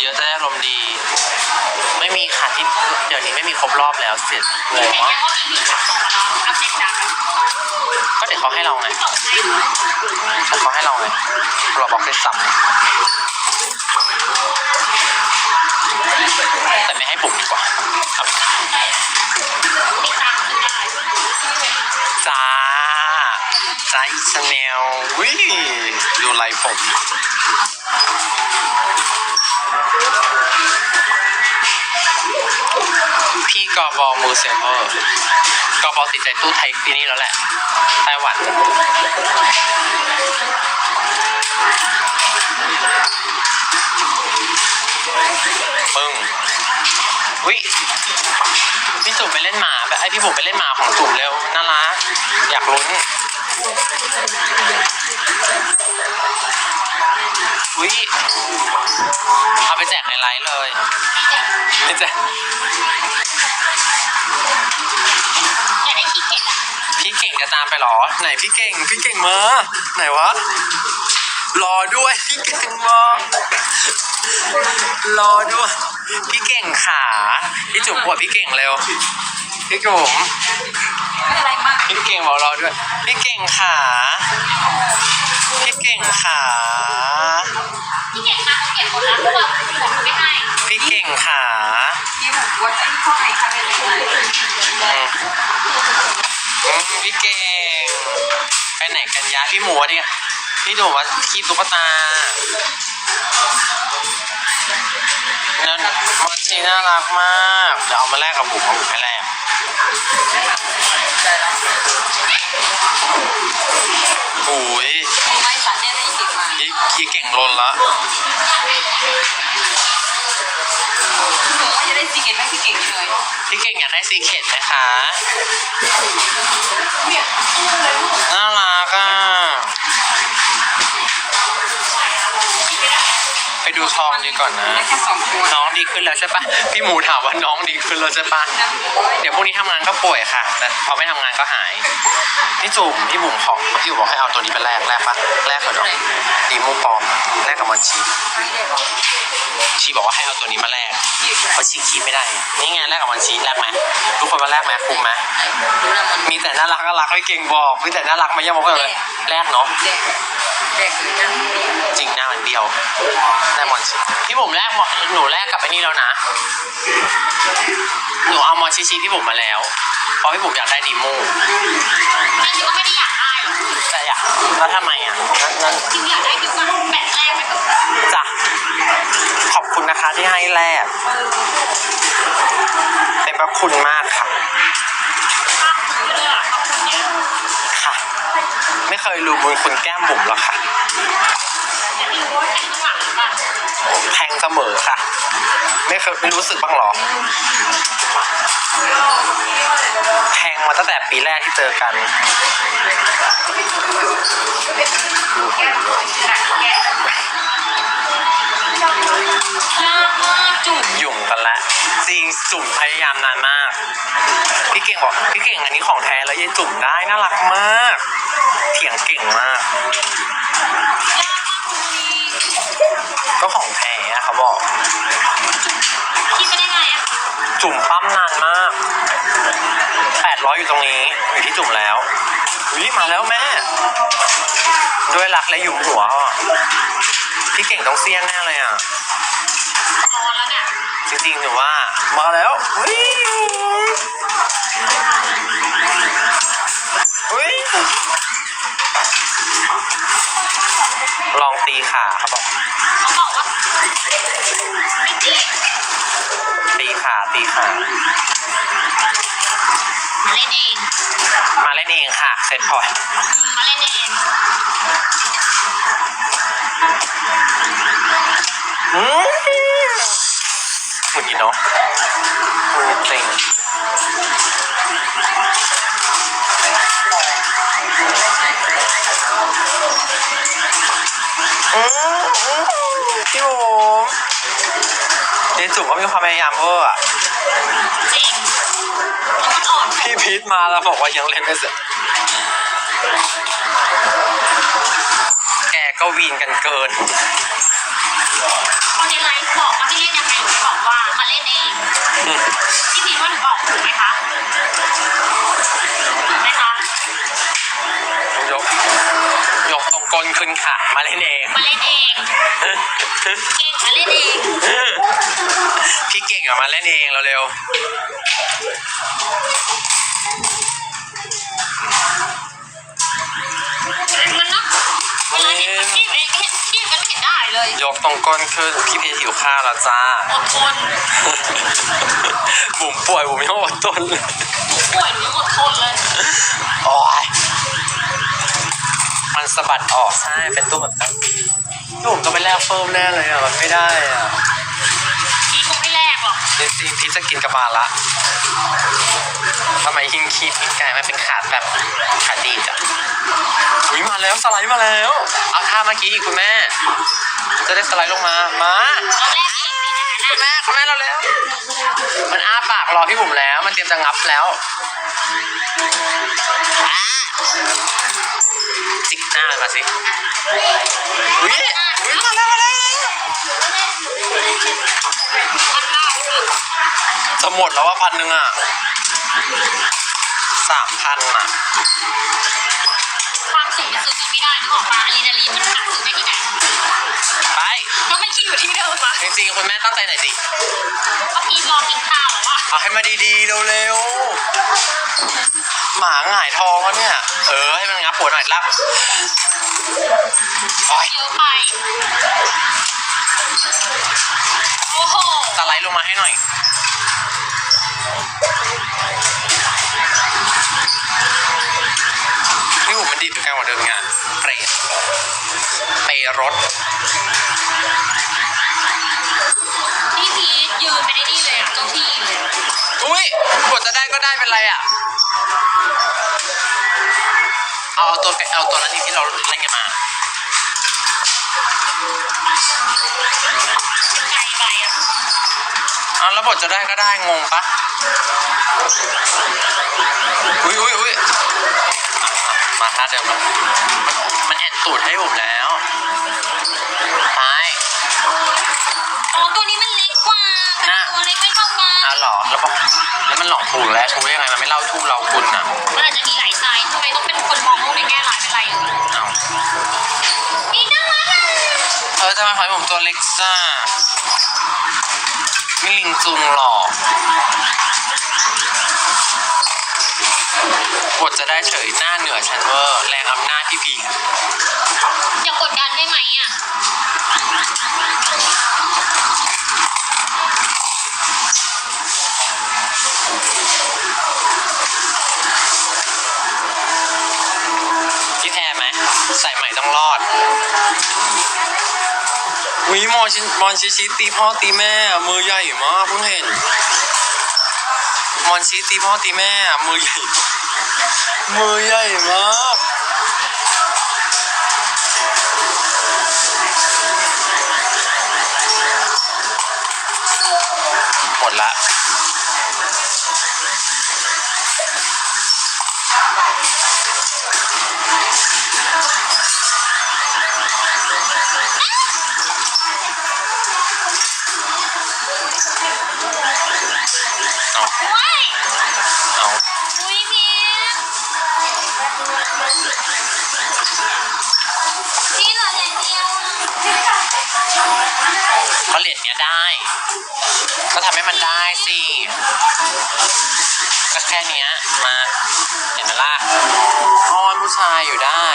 เยอะๆจะได้อารมณ์ดี ไม่มีค่ะที่เดี๋ยวนี้ไม่มีครบรอบแล้วเสร็จงงแต่มากยังว่ามีส่งมาเราอัปเดตดังก็เดี๋ยวเขาให้เราไงเขาให้เราไงเราบอกได้สัมแต่ไม่ให้บุกดีกว่าจ้าจ้าอีชาแนลวิ่งดูไลฟ์ผม พี่กอบอมูเซมเวอร์กอบอติดใจตู้ไทยปีนี้แล้วแหละ ไต้หวันปึ้งวิพี่จุ๋มไปเล่นหมาแบบไอพี่บุ๋มไปเล่นหมาของจุ๋มเร็วน่ารักอยากลุ้น วิเอาไปแจกในไลฟ์เลยไม่แจกอยากได้คีย์เก็ตอะพี่เก่งจะตามไปเหรอ ไหนพี่เก่ง พี่เก่งมาไหนวะ รอด้วยพี่เก่งมารอด้วย พี่เก่งขา พี่จุ๋มปวดพี่เก่งเร็ว พี่จุ๋ม ไม่อะไรมากพี่เก่งบอกรอด้วย พี่เก่งขาพี่เก่งขาพี่เก็ตนะเขาเก็บหมดแล้วเพราะว่าผมไม่ให้พี่เก่งขาที่ผมกลัวไอ้ข้อไหนคะเนี่ยอืมอืมพี่เก่งไปไหนกันยะพี่หมูดิพี่ดูว่าคีบตุ๊กตา นั่นมันชีน่ารักมากเดี๋ยวเอามาแลกกับบุ๋มเอาบุ๋มไม่แลกโอ้ยไม่สันเนี่ยได้อีกมาพี่พี่เก่งลนละหนูว่าจะได้ซีเกตไม่พี่เก่งเลยพี่เก่งอยากได้ซีเคทไหมคะน่ารักอะ ไปดูทองดีก่อนนะได้แค่สองตัวน้องดีขึ้นแล้วใช่ปะพี่หมูถามว่าน้องดีขึ้นแล้วใช่ปะเดี๋ยวพรุ่งนี้ทำงานก็ป่วยค่ะ แต่พอไม่ทำงานก็หายพี่จุ๋มพี่บุ๋มของพี่บุ๋มบอกให้เอาตัวนี้ไปแลกแลกปะแลกก่อนเนาะดีมูปลอมแลกกับมอนชีไม่ได้หรอกชีบอกว่าให้เอาตัวนี้มาแลกเพราะชีคีบไม่ได้ไงนี่ไงแลกกับมอนชีแลกไหมทุกคนมาแลกไหมคุ้มไหมดูแลมันมีแต่น่ารักน่ารักไม่เก่งบอกมีแต่น่ารักไม่ยังบอกเลยแลกเนาะแดกแดกเลยนะ ดียวแลกมอนชีพี่บุ๋มแลกหมดหนูแลกกับไอ้นี่แล้วนะ หนูเอามอนชิชิพี่บุ๋มมาแล้ว เพราะพี่บุ๋มอยากได้ดีมูนั่นยูก็ไม่ได้อยากได้หรอกแต่อยากแล้วทำไมอะนั่นนั่นยูอยากได้ยูก็แบตแรกไปเถอะจ้ะขอบคุณนะคะที่ให้แลกเป็นพระคุณมากค่ะ ภาพซื้อเลยอะขอบคุณเนี่ยค่ะ ไม่เคยรู้บุญคุณแก้มบุ๋มหรอกค่ะ แต่ยูว่าแค่ข้างหลังอะแทงเสมอค่ะ ไม่เคยไม่รู้สึกบ้างหรอ แทงมาตั้งแต่ปีแรกที่เจอกันโอ้โหน่ามากจุ๋มยุ่งกันละจริงจุ่มพยายามนานมาก พี่เก่งบอกพี่เก่งอันนี้ของแท้แล้วยายจุ่มได้น่ารักมาก เถียงเก่งมาก ก็ของแท้อะเขาบอกคิดไปได้ไงอะจุ่มปั้มนานมากแปดร้อยอยู่ตรงนี้ อยู่ที่จุ่มแล้ววิมาแล้วแม่ ด้วยรักและหยุมหัวอะพี่เก่งต้องเซียนแน่เลยอะพอแล้วเนี่ยจริงๆหนูว่า มาแล้ววิวิล เองค่ะเสร็จพอยอืมมาเล่นเองอืมหงุดหงิดเนาะหงุดหงิดจริงอืมอืมพี่บุ๋มเจจุ๋มก็มีความพยายามเวอร์อะจริงเพราะมันอ่อน พี่พีทมาแล้วบอกว่ายังเล่นไม่เสร็จ แกก็วีนกันเกิน คนในไลฟ์บอกว่าให้เล่นยังไงหนูบอกว่ามาเล่นเองอืมพี่พีว่าหนูบอกถูกไหมคะถูกไหมคะ ยก ยกตรงก้นขึ้นค่ะมาเล่นเอง มาเล่นเอง เก่งมาเล่นเองพี่เก่งอะมาเล่นเองเร็ว เลยๆยกตรงก้นขึ้นพี่เพชรหิวข้าวแล้วจ้าอดทนบุ๋มป่วยบุ๋มยังอดทนเลยหนูป่วยหนูยังอดทนเลยโอ้ยมันสะบัดออกใช่เป็นตู้แบบนั้นพี่บุ๋มต้องไปแลกเฟิร์มแน่เลยอะมันไม่ได้อะพี่คงไม่แลกหรอกจริงๆพี่จะกินกระบาลละทำไมหิงคีบหิงไก่ไม่เป็นขาดแบบขาดดีจ้ะ อุ้ยมาแล้วสไลด์มาแล้วเอาท่าเมื่อกี้อีกคุณแม่ จะได้สไลด์ลงมา มาเราแลกเองสินะคุณแม่คุณแม่เราแล้ว มันอ้าปากรอพี่บุ๋มแล้ว มันเตรียมจะงับแล้วอ่าจิกหน้าเลยมาสิอุ้ยอุ้ยมาแล้วมาแล้วจะหมดแล้วว่าพันหนึ่งอะสามพันอะความ สุขมันซื้อกันไม่ได้นึกออกปะอะดรีนาลีนมันหาซื้อได้ที่ไหนไป แล้วมันคิดอยู่ที่เดิมอะจริงๆ คุณแม่ตั้งใจหน่อยสิ ก็พี่รอกินข้าวแล้วอะเอาให้มาดีๆ เร็วๆ หมาหงายท้องแล้วเนี่ย เออ ให้มันงับหัวหน่อยรับโอ้ยเยอะไปโอ้โหสไลด์ลงมาให้หน่อย รตเปรรถพี่พีทยืนไม่ได้นี่เลยอะเจ้าที่เลยอุ้ยกดจะได้ก็ได้เป็นไรอะ เอาเอาตัวเอาตัวนั้นอีกที่เราเล่นกันมา ไกลไปอะเอาแล้วบทจะได้ก็ได้งงปะอุ้ยอุ้ยอุ้ย มาท่าเดิมแล้วมันมันแอนตูดให้ผมแล้วไปอ๋อตัวนี้มันเล็กกว่าแต่ตัวเล็กไม่เท่ากันอะเหรอแล้วบอกแล้วมันหลอกถูกแล้วถูกได้ยังไงมันไม่เล่าทู่เราคุณอะมันอาจจะมีหลายไซส์ทำไมต้องเป็นคนมองโลกในแง่ร้ายเป็นไรอยู่เอานี่น่ารักอะเออทำไมหอยผมตัวเล็กซ่าไม่ลิงจุงหรอก บทจะได้เฉยหน้าเหนือชั้นเวอร์แรงอำนาจพี่พีอย่ากดดันได้ไหมอะพี่แพ้ไหมใส่ใหม่ต้องรอดวิมอนชิมอนชิชิตีพ่อตีแม่อะมือใหญ่มากเพิ่งเห็น มอนชีตีพ่อตีแม่ มือใหญ่ มือใหญ่มาก เอาว้าเอาอุ้ยพีทพี่เหลือเหรียญเดียวก็เหรียญเนี้ยได้ ก็ทำให้มันได้สิก็แค่เนี้ยมาเห็นไหมล่ะอ้อนผู้ชายอยู่ได้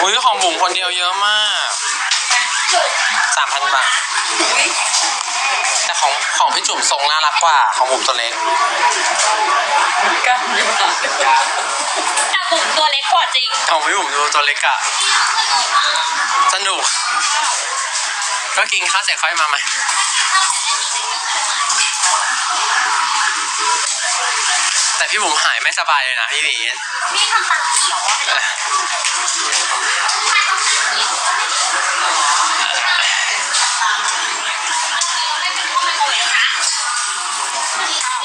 อุ้ยของบุ๋มคนเดียวเยอะมากสามพันบาท แต่ของของพี่จุ๋มทรงน่ารักกว่าของบุ๋มตัวเล็ก กันดีกว่าแต่บุ๋มตัวเล็กกว่าจริง ของพี่บุ๋มดูตัวเล็กอะสนุก ก็กินข้าวเสร็จค่อยมาใหม่แต่พี่บุ๋มหายไม่สบายเลยนะพี่พีชพี่ทำตาเขียวอะ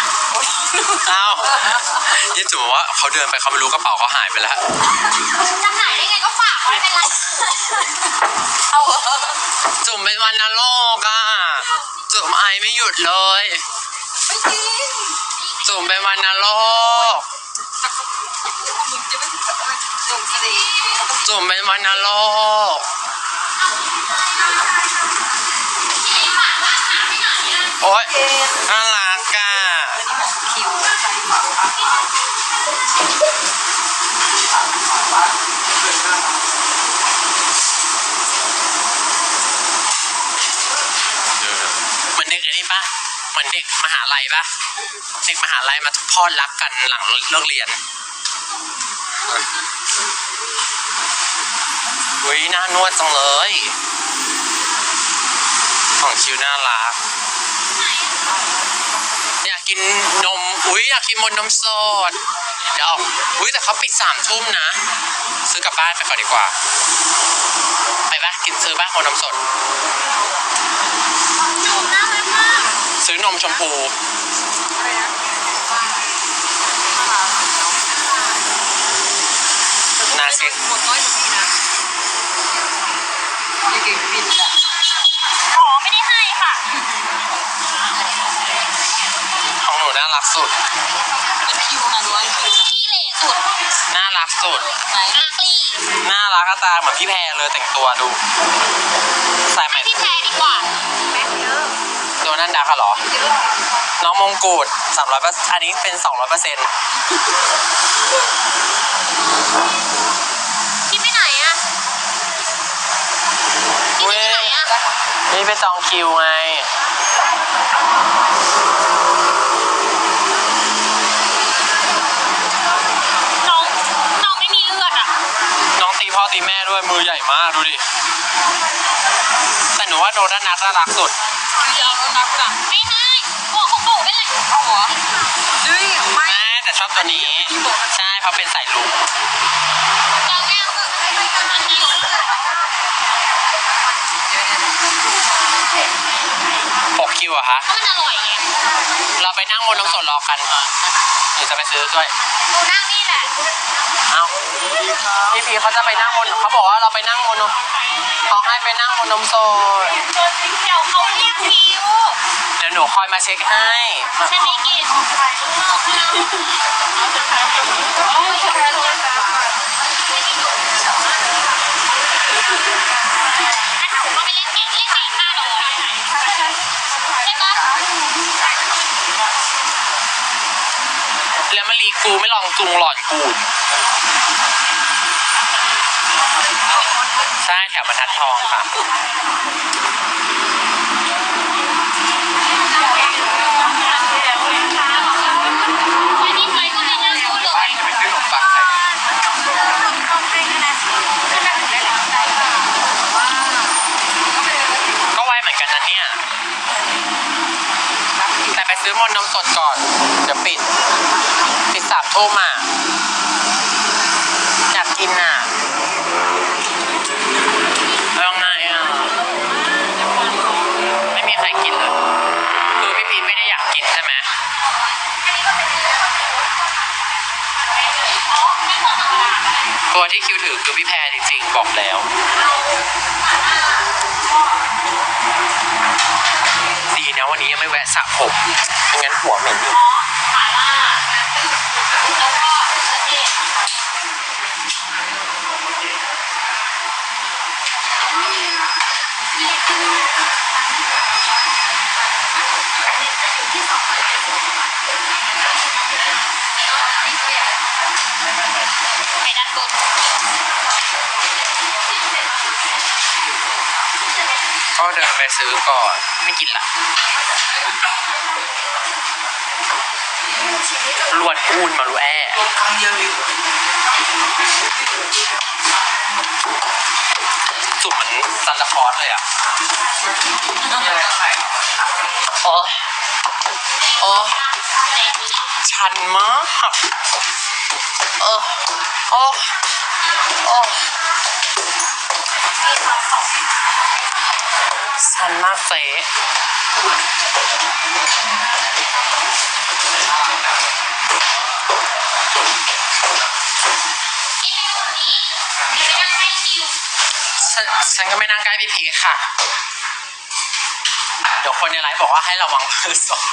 เป๋าน่ะอ้าวยี่จุ๋มบอกว่าเขาเดินไปเขาไม่รู้กระเป๋าเขาหายไปแล้ว จะหายได้ไงก็ฝากไม่เป็นไรเอาเหรอจุ๋มเป็นวันนโลกอะจุ๋มไอไม่หยุดเลย ไม่จริงจุ๋มเป็นวันนโลกมึงจะไม่ถึงกับลงทะเลจุ๋มเป็นวันนโลกโอ๊ยน่ารั ปะเด็กมหาลัยมาพอดรักกันหลังเลิกเรียนอุ้ยน่านวดจังเลย ของชิวน่ารัก อยากกินนม อุ้ยอยากกินมนนมสดเดี๋ยวออกอุ้ยแต่เขาปิดสามทุ่มนะ ซื้อกลับบ้านไปก่อนดีกว่า ไปปะกินซื้อบ้านมนนมสด จุ่มน่ารักมาก ซื้อนมชมพูนาเซ็กหมดน้อยกว่าพี่นะยังเก่งบินอะอ๋อไม่ได้ให้ค่ะ ของหนูน่ารักสุดเป็นคิวนะน้อยคิว สุดไหนอากลีน่ารักกระตาเหมือนพี่แพรเลยแต่งตัวดู ใส่ใหม่พี่แพรดีกว่าแม็กเยอะตัวนั่นดักอะเหรอ เยอะน้องมงกุฎสามร้อยอันนี้เป็นสองร้อยเปอร์เซ็นต์พี่ไปไหนอะพี่ไปไหนอะได้ค่ะนี่ไปจองคิวไง พ่อตีแม่ด้วยมือใหญ่มากดูดิ แต่หนูว่าโดนัทนัทน่ารักสุดพี่จะเอารถนับจ้ะไม่ให้บอกของปู่เป็นไรเอาเหรอดื้อไม่แม่แต่ชอบตัวนี้ ใช่เพราะเป็นสายลุงจองยังอันนี้ปกคิวอะคะเพราะมันอร่อยไงเราไปนั่งบนน้ำสดรอกันห นูจะไปซื้อด้วยหนูนั่งนี่แหละเอ้าพี่พีเขาจะไปนั่งบนเขาบอกว่าเราไปนั่งบนนมเขาให้ไปนั่งบนนมสดเดี๋ยวเขาเรียกคิวเดี๋ยวหนูคอยมาเช็คให้ฉันไม่กินงั้นหนูก็ไปเล่นเกมเล่นเกมห้าดอกใช่ปะ แล้วมารีกูไม่ลองจุงหลอนกูดใช่แถวบรรทัดทองค่ะวันนี้ใครก็ไม่น่าพูดเลยจะไปซื้อขนมปังใส่ก็ไวเหมือนกันนะเนี่ย แต่ไปซื้อมนต์นมสดก่อน เดี๋ยวปิด ปิดสามทุ่มอะอยากกินอะเอาไงอะไม่มีใครกินเลยคือพี่พีไม่ได้อยากกินใช่ไหมตัวที่คิวถือคือพี่แพรจริงๆ บอกแล้ว ดีนะวันนี้ยังไม่แวะสระผมไม่งั้นหัวเหม็นอยู่ เดินไปซื้อก่อน ไม่กินละลวดอูนมาลูแอทางเดียวอยู่จุ่มเหมือนซันตาคอสเลยอะมีอะไรข้างในโอ้โอ้ชันมากเออโอ้โอ้ ชันมากเจ๊ฉันฉันก็ไม่นั่งใกล้พี่พีคค่ะ เดี๋ยวคนในไลฟ์บอกว่าให้ระวังเบอสอง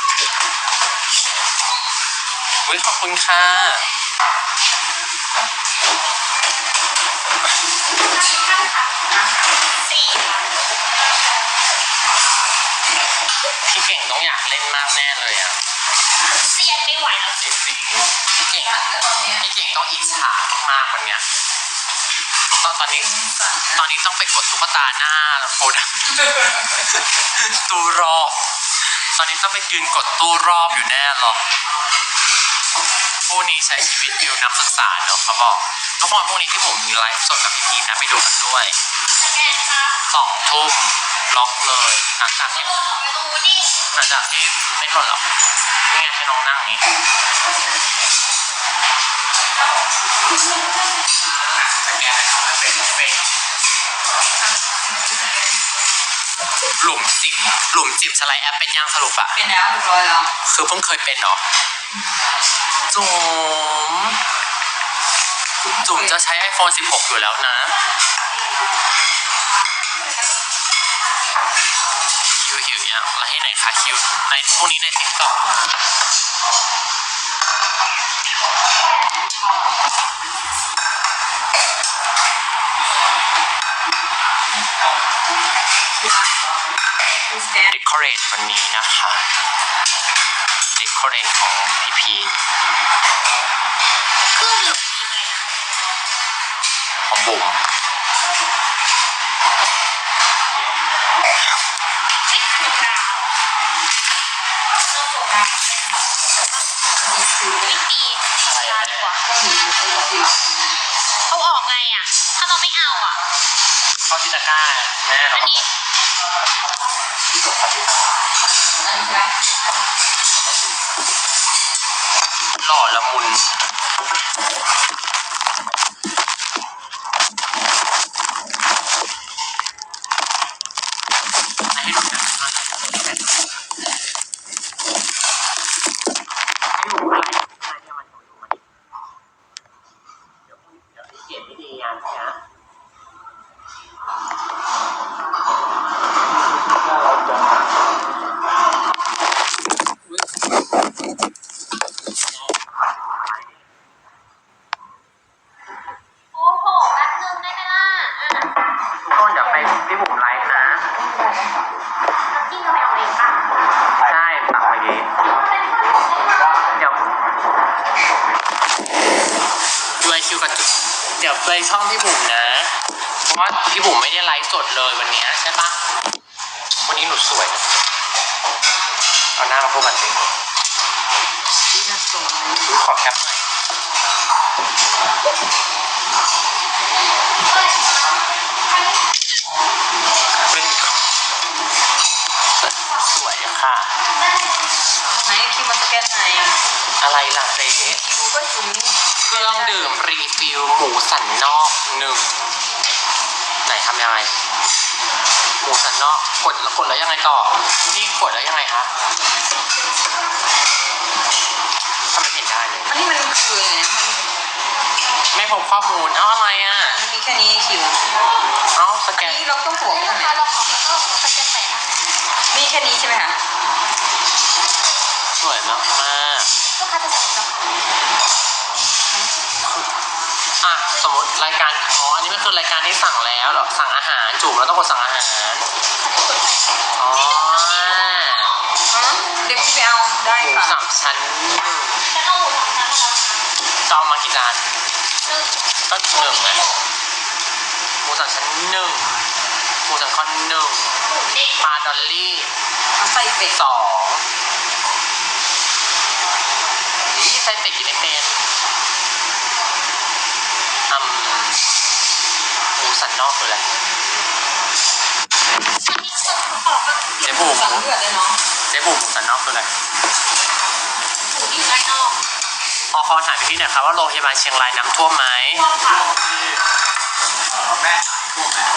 อุ้ยขอบคุณค่ะ พี่เก่งต้องอยากเล่นมากแน่เลยอะ เสียนไม่ไหวแล้วจริงๆพี่เก่งพี่เก่งต้องอิจฉามากวันเนี้ยตอนตอนนี้ ตอนนี้ต้องไปกดตุ๊กตาหน้าโคดังตู้รอบ ตอนนี้ต้องไปยืนกดตู้รอบอยู่แน่หรอก ผู้นี้ใช้ชีวิตฟิวนักศึกษาเนอะเขาบอก ทุกคนพวกนี้ที่ผมมีไลฟ์สดกับพี่พีนะไปดูกันด้วยสแกนค่ะสองทุ่มล็อกเลยหลังจากไม่ที่หล่นออกไปตรงนู้นดิหลังจากที่ไม่หล่นหรอกนี่ไงให้น้องนั่งอย่างนี้หลุมจิ๋มหลุมจิ๋มสไลด์แอปเป็นยังสรุปอะเป็นแล้วเรียบร้อยแล้ว คือเพิ่งเคยเป็นเนาะ จุ๋มจุ๋มจะใช้ iPhone 16 อยู่แล้วนะคิวหิวยังอะไรให้ไหนคะคิวในพวกนี้ในติ๊กต็อกคือสแกนเดคอเรทวันนี้นะคะ เดคอเรทของพี่พีทเครื่องดื่มยังไงนะของบุ๋มไม่ ห เดี๋ยวไปช่องพี่บุ๋มนะ เพราะว่าพี่บุ๋มไม่ได้ไลฟ์สดเลยวันเนี้ยใช่ปะวันนี้หนูสวย เอาหน้ามาพูดกันสิที่น่าสนดูขอแคปหน่อยขึ้นสวยค่ะ ไหนคิวมาสแกนไหน อะไรล่ะเจ๊คิวก็จุ๋มเค รื่องดื่มรีฟิลหมูสันนอกหนึ่งไหนทำยังไงหมูสันนอกกดแล้วกดแล้วยังไงต่อนี่กดแล้วยังไงคะทำไมเห็นได้เลยอันนี้มันคืออะไรนะมันไม่พบข้อมูลเอ้าอะไรอะมันมีแค่นี้คิวเอ้าสแกอันนนี้เราต้องหัวไปทางไหนเราขอแล้วก็สแกนไหนนะมีแค่นี้ใช่ไหมคะสวยมากมากลูกค้าจะสั่งเราๆ อะสมมติรายการอ๋ออันนี้ไม่คือรายการที่สั่งแล้วเหรอสั่งอาหารจุ่มแล้วต้องกดสั่งอาหารอ๋อฮะเดี๋ยวพี่ไปเอาได้หมูค่ะสามชั้นหนึ่งฉันเอาหมูสามชั้นมาแล้วจะเอามากี่จานหนึ่งก็หนึ่งไงหมูสามชั้นหนึ่งหมูสามคอนหนึ่งหมูเด้งปลาดอลลี่เอาใส่เป็ดสองนี่ใส่เป็ดกินไม่เป็นอืมหมูสั นสันนอกคืออะไรฉันมีส่วนประกอบก็เจ๊บุ๋มสั่งเลือดเลยเนาะเจ๊บุ๋มหมูสันนอกคืออะไรหมูที่อยู่ด้านนอกพอขอถามพี่หน่อยครับว่าโรงพยาบาลเชียงรายน้ำท่วมไหมพวกค่ะแม่ท่วมแล้ว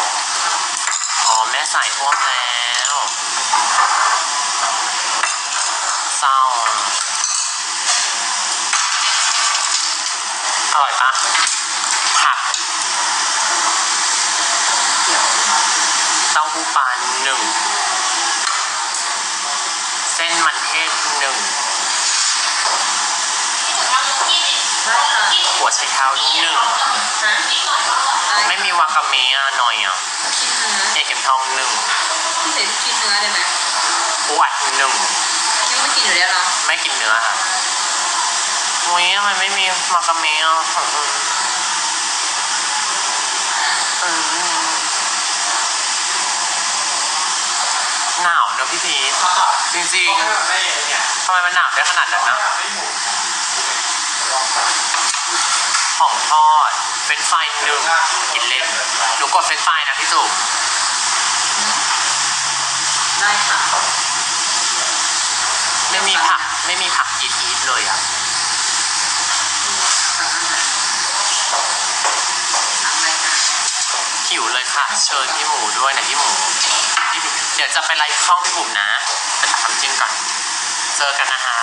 อ๋อแม่สายท่วมแล้วเศร้าอะอร่อยปะผัก เต้าหู้ปลาหนึ่ง เส้นมันเทศหนึ่งเราที่ได้ค่ะที่หัวไชเท้าหนึ่งฮะนิดหน่อยก็หมดได้ไม่มีวากาเมะอะหน่อยอะชิ้นเนื้อเอกเข็มทองหนึ่งพี่ใส่ชิ้นเนื้อได้ไหมปูอัดหนึ่งยังไม่กินอยู่แล้วเนาะไม่กินเนื้อค่ะมุ้ยทำไมไม่มีวากาเมะอะอืมหนาว เนอะพี่พีชจริงไม่เนี่ยๆทำไมมันหนาวได้ขนาดนั้นนะไม่หมุนของทอด เป็นไฟรายหนึ่งกินเล่นหนูกดเป็นไฟรายนะพี่จุ๋มได้ค่ะไม่มีผักไม่มีผักอีทอีทเลยอะสั่งอาหารสั่งอะไรกันหิวเลยค่ะ เชิญพี่หมูด้วยนะพี่หมูพี่ เดี๋ยวจะไปไลฟ์ช่องพี่บุ๋มนะไปถามจริงก่อน เจอกันนะฮะ